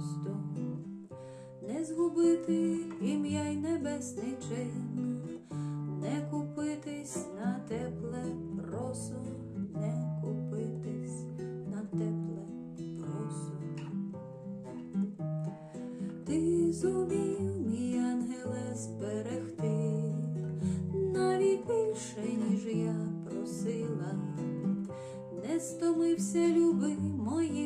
непросто не згубити ім'я й небесний чин, не купитись на тепле просо, не купитись на тепле просо. Ти зумів, мій ангеле, зберегти. Навіть більше, ніж я просила, не стомився, люби мої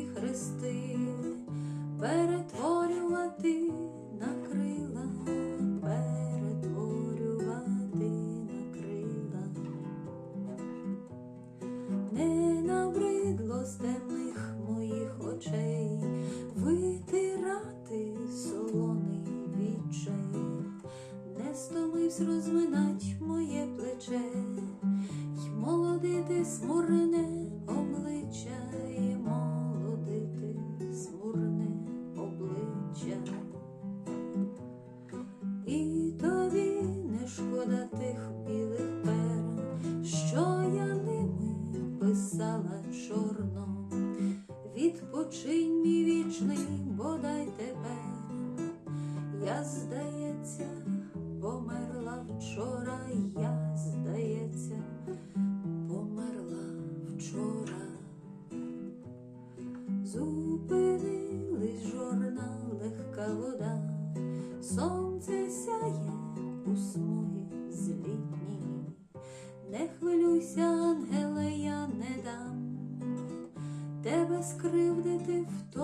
стомивсь розминать моє плече, й молодити смурне обличчя, й молодити смурне обличчя. І тобі не шкода тих білих пер, що я ними писала чорно. Відпочинь мій вічний, бодай тепер. Я, здається, померла вчора, я, здається, померла вчора. Зупинились легка вода, сонце сяє у смугі злітній. Не хвилюйся, ангеле, я не дам тебе скривдити в